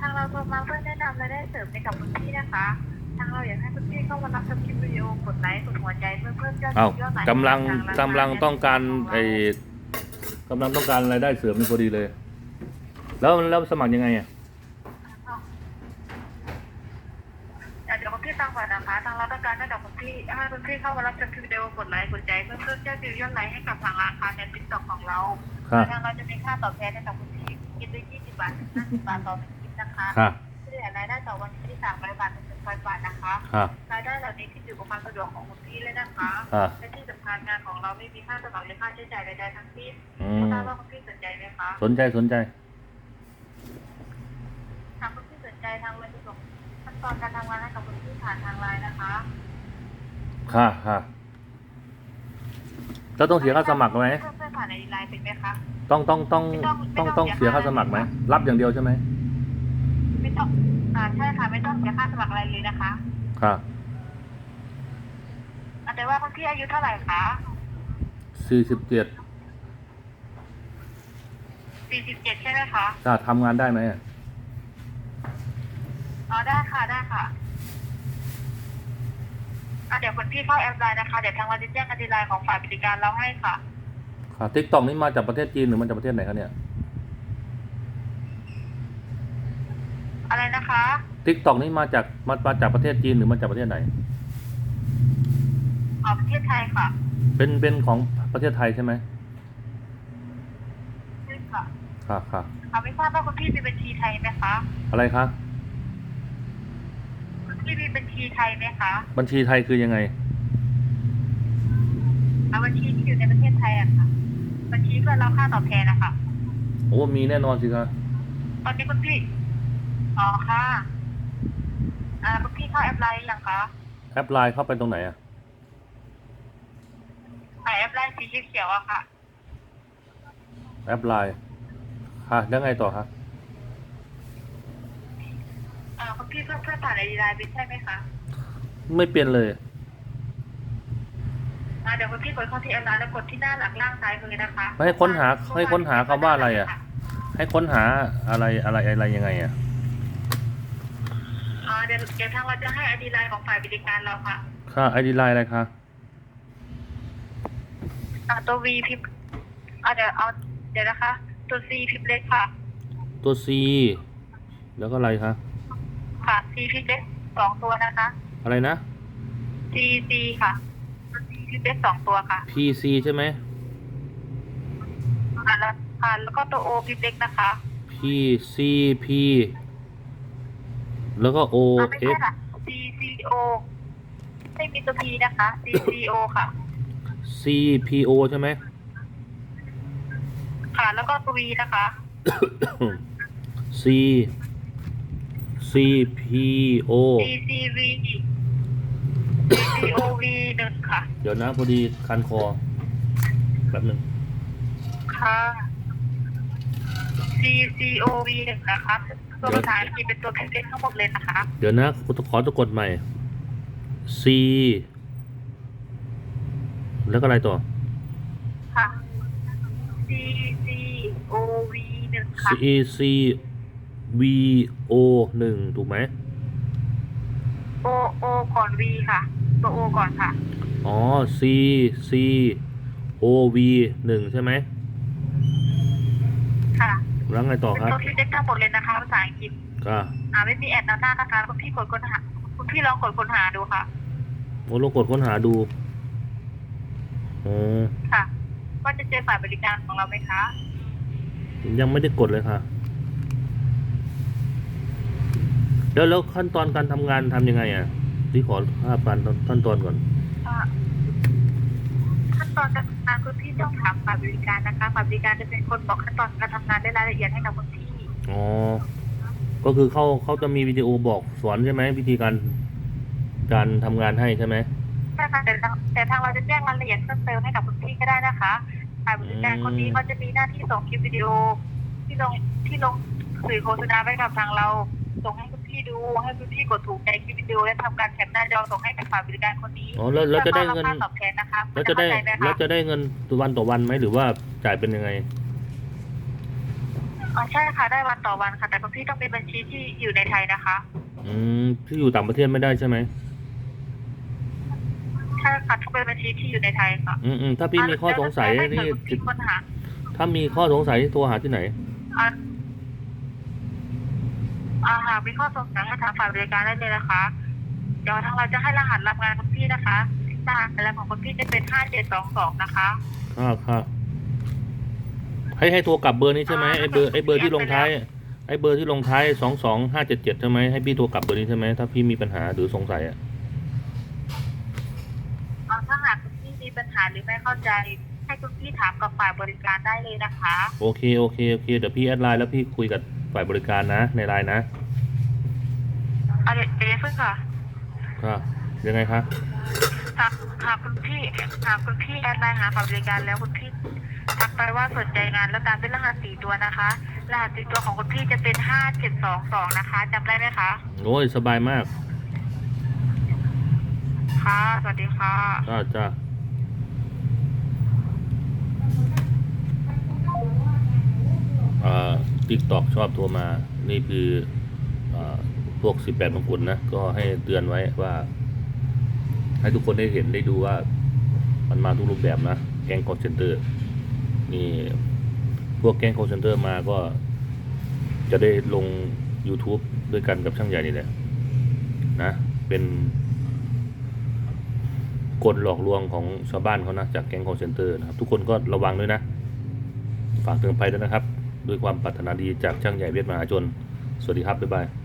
ทางเราโทรมาเพื่อแนะนำและได้เสริมให้กับคุณพี่นะคะ ทางเราอยากให้คุณพี่เข้ามารับชมคลิปวิดีโอกดไลค์กดหัวใจเพื่อเพิ่มยอดเอ้าวิวยอดไลค์กำลังให้บทกำลังต้องการไอ้กำลังต้องการรายได้เสริมนี่พอดีเลย แล้วแล้วสมัครยังไงอะเดี๋ยวคุณพี่ฟังก่อนนะคะทางเราต้องการให้กับคุณพี่ให้คุณพี่เข้ามารับชมคลิปวิดีโอกดไลค์กดใจเพื่อเพิ่มยอดวิวยอดไลค์ให้กับทางร้านค้าในติ๊กต็อกของเราค่ะ ทางเราจะมีค่าตอบแทนให้กับคุณพี่คิดด้วย20บาทถึง50บาทต่อหนึ่งคลิป นะคะค่ะเฉลี่ยรายได้ต่อวันที่300บาทถึง1,000บาทนะคะค่ะรายได้เหล่านี้ขึ้นอยู่กับความสะดวกของคุณพี่เลยนะคะค่ะและที่สำคัญงานของเราไม่มีค่าสมัครหรือค่าใช้จ่ายใดๆทั้งสิ้นอืไม่มทราบว่าคุณพี่สนใจไหมคะสนใจสนใจทางคุณพี่สนใจทางเราจะส่งขั้นตอนการทำงานให้กับคุณพี่ผ่านทางไลน์นะคะค่ะค่ะแล้วต้องเสียค่าสมัครไหม เพื่อนๆผ่านในไลน์เป็นไหมคะ ต้องต้องต้องไม่ต้องต้องไม่ต้ต้อองงเสีเสียยค่าค่าสมัครไหมรับอย่างเดียวใช่ไหมไม่ต้ องอ่าใช่ค่ะไม่ต้องเสียค่าสมัครอะไรเลยนะคะค่ะอะแต่ว่าคุณพี่อายุเท่าไหร่คะสี่สิบเจ็ด47ใช่ไหมคะจะทำงานได้ไหมอะอ๋อได้ค่ะได้ค่ะอะเดี๋ยวคุณพี่เข้าแอปไลน์นะคะ เดี๋ยวทางเราจะแจ้งกันในไลน์ของฝ่ายบริการเราให้ค่ะค่ะทิกตอกนี่มาจากประเทศจีนหรือมาจากประเทศไหนคะเนี่ย อะไรนะคะทิกตอกนี่มาจากมามาจากประเทศจีนหรือมาจากประเทศไหนอ๋อประเทศไทยค่ะ เป็นเป็นของประเทศไทยใช่ไหมใช่ค่ะค่ะค่ะอะไม่ทราบว่าคุณพี่มีบัญชีไทยไหมคะอะไรคะคุณพี่มีบัญชีไทยไหมคะบัญชีไทยคือยังไงอะบัญชีที่อยู่ในประเทศไทยอะค่ะ บัญชีเพื่อรับค่าตอบแทนนะคะโอ้มีแน่นอนสิคะตอนนี้คุณพี่ อ๋อค่ะอ่าคุณพี่เข้าแอปไลน์หรือยังคะแอปไลน์เข้าไปตรงไหนอะอ่าแอปไลน์สีเขียวๆอะค่ะ แอปไลน์ค่ะแล้วไงต่อคะอ่าคุณพี่เพื่อนเพื่อนผ่านไอดีไลน์เป็นใช่ไหมคะไม่เปลี่ยนเลย อ่าเดี๋ยวคุณพี่กดเข้าที่แอปไลน์แล้วกดที่หน้าหลังล่างซ้ายมือนะคะให้ค้นหาให้ค้นหาคำว่าอะไรอะ ให้ค้นหาอะไรอะไรอะไรยังไงอะ อ่าเดี๋ยวเดี๋ยวทางเราจะให้ไอดีไลน์ของฝ่ายบริการเราค่ะค่ะไอดีไลน์อะไรคะอ่าตัว V พิมพ์อ่าเดี๋ยวเอาเดี๋ยวนะคะ ตัว C พิมพ์เล็กค่ะ ตัว C แล้วก็อะไรคะค่ะ C พิมพ์เล็กสองตัวนะคะอะไรนะ C C ค่ะตัว C พิมพ์เล็กสองตัวค่ะ PC ใช่ไหม อ่าแล้วค่ะแล้วก็ตัว O พิมพ์เล็กนะคะ PC P แล้วก็ O อ่าไม่ใช่ X ค่ะ C C O ไม่มีตัว P นะคะ C C O ค่ะ C P O ใช่ไหม ค่ะ แล้วก็ตัว V นะคะ C C P O C C V C C O V หนึ่งค่ะ เดี๋ยวนะพอดีคันคอแป๊บหนึ่งค่ะ C C O V หนึ่งนะคะ ตัวภาษาอังกฤษเป็นตัวพิมพ์เล็กทั้งหมดเลยนะคะ เดี๋ยวนะขอตะกดใหม่ C แล้วก็อะไรต่อ ค่ะ C C O V หนึ่งค่ะ C C V O หนึ่งถูกไหม O O ก่อน V ค่ะตัว O ก่อนค่ะ อ๋อ C C O V หนึ่งใช่ไหมค่ะ แล้วไงต่อเป็นครับตัวพิมพ์เล็กทั้งหมดเลยนะคะภาษาอังกฤษก็อ่าไม่มีแอดนำหน้านะคะคุณพี่กดค้นหาคุณพี่ลองกดค้นหาดูค่ะโอ้ลองกดค้นหาดูอ๋อค่ะว่าจะเจอฝ่ายบริการของเราไหมคะยังไม่ได้กดเลยค่ะ แล้วแล้วขั้นตอนการทำงานทำยังไงอะที่ขอภาพการขั้นตอนก่อนอ่าขั้ นตอนการทำงานคุณพี่ต้องถามฝ่ายบริการนะคะฝ่ายบริการจะเป็นคนบอกขั้นตอนการทำงานได้รายละเอียดให้กับคุณพี่อ๋อ ก็คือเขาเขาจะมีวิดีโอบอกสอนใช่ไหมวิธีการการทำงานให้ใช่ไหมใช่ค่ะแต่ทางแต่ทางเราจะแจ้งรายละเอียดเพิ่มเติมให้กับคุณพี่ก็ได้นะคะฝ่ายบริการคนนี้เขาจะมีหน้าที่ส่งคลิปวิดีโอ ที่ลงที่ลงสื่อโฆษณาไปกับทางเราส่งให้คุณ พี่ดูให้คุณพี่กดถูกใจคลิปวิดีโอและทำการแคปหน้าจอส่งให้กับฝ่ายบริการคนนี้อ๋อแล้วแล้วจะได้เงิน พื่อต้อรับค่าตอบแทนนะคะแล้วจะได้เข้าใจไหมแล้วคะจะได้เงินวันต่อวันไหมหรือว่าจ่ายเป็นยังไง อ๋อใช่ค่ะได้วันต่อวันค่ะ แต่คุณพี่ต้องเป็นบัญชีที่อยู่ในไทยนะคะ อืมที่อยู่ต่างประเทศไม่ได้ใช่ไหมใช่ค่ะต้องเป็นบัญชีที่อยู่ในไทยค่ะอืมอืมถ้าพี่มีข้อสงสัยให้ที่คุณพี่ค้นหาถ้ามีข้อสงสัยโทรหาที่ไหน อ่า อ่าหากมีข้อสงสัยให้ทางฝ่ายบริการได้เลยนะคะ เดี๋ยวทางเราจะให้รหัสรับงานคุณพี่นะคะรหัสอะไรของคุณพี่จะเป็นห้าเจ็ดสองสองนะคะค่ะค่ะให้ให้โทรกลับเบอร์นี้ใช่ไหมไอ้เบอร์ไอ้เบอร์ที่ลงท้ายไอ้เบอร์ที่ลงท้ายสองสองห้าเจ็ดเจ็ดใช่ไหมให้พี่โทรกลับเบอร์นี้ใช่ไหมถ้าพี่มีปัญหาหรือสงสัยอะเอาถ้าหากคุณพี่มีปัญหาหรือไม่เข้าใจ ให้คุณพี่ถามกับฝ่ายบริการได้เลยนะคะ โอเคโอเคโอเคเดี๋ยวพี่แอดไลน์แล้วพี่คุยกับ ฝ่ายบริการนะในไลน์นะเอาเดี๋ยวเดี๋ยวเพิ่งค่ะค่ะยังไงคะหากหากคุณพี่หากคุณพี่แอดไลน์หาฝ่ายบริการแล้วคุณพี่ทักไปว่าสนใจงานแล้วตามด้วยรหัสสี่ตัวนะคะรหัสสี่ตัวของคุณพี่จะเป็นห้าเจ็ดสองสองนะคะจำได้ไหมคะโอ้ยสบายมากค่ะสวัสดีค่ะ จ้าจ้าอ่าติ๊กตอกชอบโทรมา นี่คืออพวกสิบแปดมงกุฎนะ ก็ให้เตือนไว้ว่า ให้ทุกคนได้เห็นได้ดูว่า มันมาทุกรูปแบบนะ แก๊งคอร์เซนเตอร์ นี่ พวกแก๊งคอร์เซนเตอร์มาก็ จะได้ลง YouTube ด้วยกันกับช่างใหญ่นี่แหละนะ เป็นกลหลอกลวงของชาวบ้านเขานะ จากแก๊งคอร์เซนเตอร์นะครับ ทุกคนก็ระวังด้วยนะ ฝากเตือนภัยด้วยนะครับ ด้วยความปรารถนาดีจากช่างใหญ่เวียดมหาชน สวัสดีครับ บ๊ายบาย